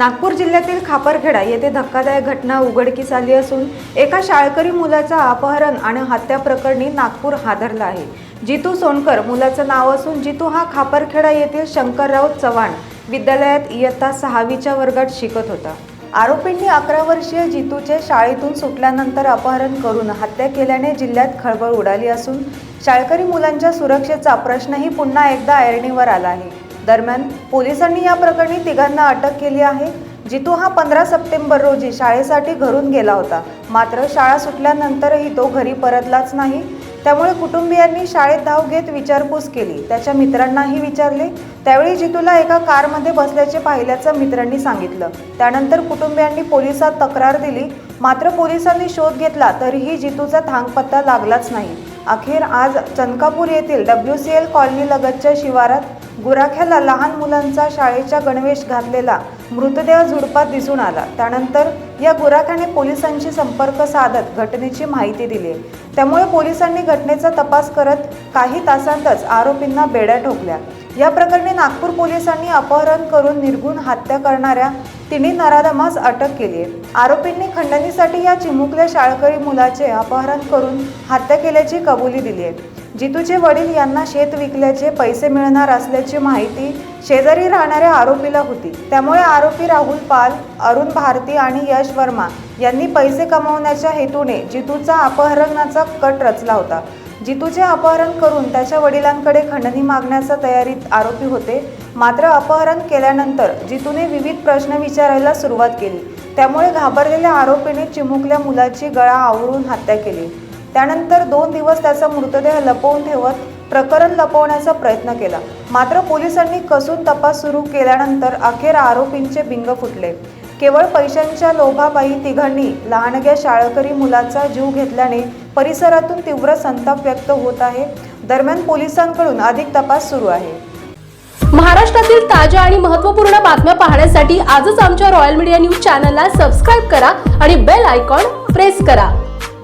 Nagpur जिल्ह्यातील खापरखेडा येथे धक्कादायक घटना उघडकीस आली असून एका शाळकरी मुलाचा अपहरण आणि हत्या प्रकरणी नागपूर हादरला आहे. जितू सोनकर मुलाचं नाव असून जितू हा खापरखेडा येथील शंकरराव चव्हाण विद्यालयात इयत्ता सहावीच्या वर्गात शिकत होता. आरोपींनी अकरा वर्षीय जितूचे शाळेतून सुटल्यानंतर अपहरण करून हत्या केल्याने जिल्ह्यात खळबळ उडाली असून शाळकरी मुलांच्या सुरक्षेचा प्रश्नही पुन्हा एकदा ऐरणीवर आला आहे. दरम्यान पोलिसांनी या प्रकरणी तिघांना अटक केली आहे. जितू हा पंधरा सप्टेंबर रोजी शाळेसाठी घरून गेला होता. मात्र शाळा सुटल्यानंतरही तो घरी परतलाच नाही. त्यामुळे कुटुंबियांनी शाळेत धाव घेत विचारपूस केली. त्याच्या मित्रांनाही विचारले. त्यावेळी जितूला एका कारमध्ये बसल्याचे पाहिल्याचं मित्रांनी सांगितलं. त्यानंतर कुटुंबियांनी पोलिसात तक्रार दिली. मात्र पोलिसांनी शोध घेतला तरीही जितूचा थांगपत्ता लागलाच नाही. अखेर आज चनकापूर येथील डब्ल्यू सी एल कॉलनी लगतच्या शिवारात गुराख्याला लहान मुलांचा शाळेच्या गणवेश घातलेला मृतदेह झुडपात दिसून आला. त्यानंतर या गुराख्याने पोलिसांशी संपर्क साधत घटनेची माहिती दिली. त्यामुळे पोलिसांनी घटनेचा तपास करत काही तासांतच आरोपींना बेड्या ठोकल्या. या प्रकरणी नागपूर पोलिसांनी अपहरण करून निर्गुण हत्या करणाऱ्या तिन्ही नराधमास अटक केली. आहे आरोपींनी खंडणीसाठी या चिमुकल्या शाळकरी मुलाचे अपहरण करून हत्या केल्याची कबुली दिली आहे. जितूचे वडील यांना शेत विकल्याचे पैसे मिळणार असल्याची माहिती शेजारी राहणाऱ्या आरोपीला होती. त्यामुळे आरोपी राहुल पाल अरुण भारती आणि यश वर्मा यांनी पैसे कमवण्याच्या हेतूने जितूचा अपहरणाचा कट रचला होता. जितूचे अपहरण करून त्याच्या वडिलांकडे खंडणी मागण्याच्या तयारीत आरोपी होते. मात्र अपहरण केल्यानंतर जितूने विविध प्रश्न विचारायला सुरुवात केली. त्यामुळे घाबरलेल्या आरोपीने चिमुकल्या मुलाची गळा आवरून हत्या केली. त्यानंतर दोन दिवस त्याचा मृतदेह लपवून ठेवत प्रकरण लपवण्याचा प्रयत्न केला. मात्र पोलिसांनी कसून तपास सुरू केल्यानंतर अखेर आरोपींचे बिंग फुटले. केवळ पैशांच्या लोभापायी तिघांनी लहानग्या शाळकरी मुलाचा जीव घेतल्याने परिसरातून तीव्र संताप व्यक्त होत आहे. दरम्यान पोलिसांकडून अधिक तपास सुरू आहे. महाराष्ट्रातील ताज्या आणि महत्त्वपूर्ण बातम्या पाहण्यासाठी आजच आमच्या रॉयल मीडिया न्यूज चॅनलला सबस्क्राईब करा आणि बेल आयकॉन प्रेस करा.